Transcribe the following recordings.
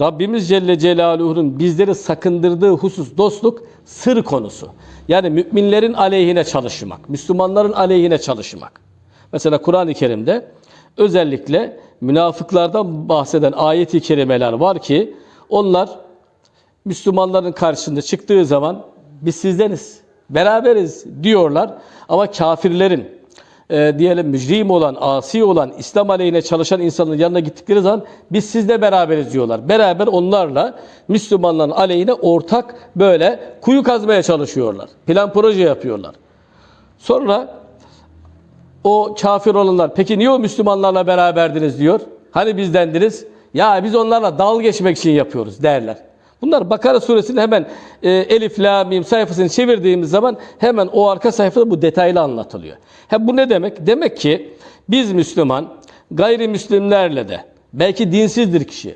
Rabbimiz Celle Celaluhu'nun bizleri sakındırdığı husus dostluk sır konusu. Yani müminlerin aleyhine çalışmak, Müslümanların aleyhine çalışmak. Mesela Kur'an-ı Kerim'de özellikle münafıklardan bahseden ayet-i kerimeler var ki onlar Müslümanların karşısında çıktığı zaman biz sizdeniz, beraberiz diyorlar. Ama kafirlerin, e, diyelim mücrim olan, asi olan, İslam aleyhine çalışan insanların yanına gittikleri zaman biz sizle beraberiz diyorlar. Beraber onlarla Müslümanların aleyhine ortak böyle kuyu kazmaya çalışıyorlar. Plan proje yapıyorlar. Sonra o kafir olanlar peki niye o Müslümanlarla beraberdiniz diyor. Hani bizdendiniz? Ya biz onlarla dal geçmek için yapıyoruz derler. Bunlar Bakara suresinin hemen e, Elif, La, Mim sayfasını çevirdiğimiz zaman hemen o arka sayfada bu detaylı anlatılıyor. Ha, bu ne demek? Demek ki biz Müslüman gayrimüslimlerle de belki dinsizdir kişi.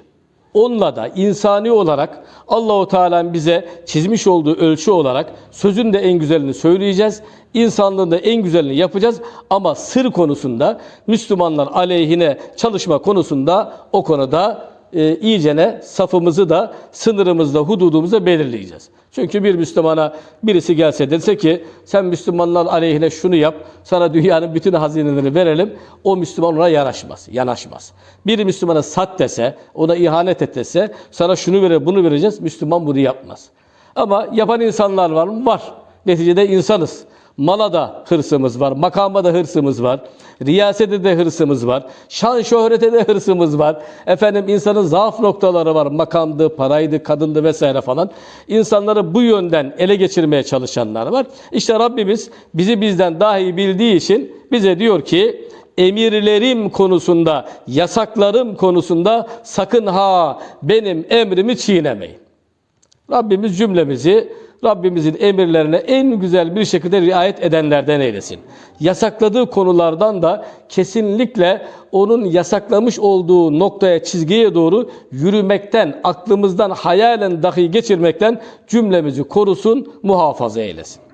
Onunla da insani olarak Allahu Teala'nın bize çizmiş olduğu ölçü olarak sözün de en güzelini söyleyeceğiz. İnsanlığın da en güzelini yapacağız ama sır konusunda Müslümanlar aleyhine çalışma konusunda o konuda e, iyicene safımızı da sınırımızda hududumuzu da belirleyeceğiz. Çünkü bir Müslümana birisi gelse dese ki sen Müslümanlar aleyhine şunu yap, sana dünyanın bütün hazinelerini verelim. O Müslüman ona yanaşmaz, yanaşmaz. Bir Müslümana sat dese, ona ihanet et dese, sana şunu verir, bunu vereceğiz. Müslüman bunu yapmaz. Ama yapan insanlar var mı? Var. Neticede insanız. Mala da hırsımız var, makama da hırsımız var, riyasete de hırsımız var, şan şöhrete de hırsımız var. Efendim insanın zaaf noktaları var, makamdı, paraydı, kadındı vesaire falan. İnsanları bu yönden ele geçirmeye çalışanlar var. İşte Rabbimiz bizi bizden daha iyi bildiği için bize diyor ki, emirlerim konusunda, yasaklarım konusunda sakın ha benim emrimi çiğnemeyin. Rabbimiz cümlemizi Rabbimizin emirlerine en güzel bir şekilde riayet edenlerden eylesin. Yasakladığı konulardan da kesinlikle onun yasaklamış olduğu noktaya, çizgiye doğru yürümekten, aklımızdan hayalen dahi geçirmekten cümlemizi korusun, muhafaza eylesin.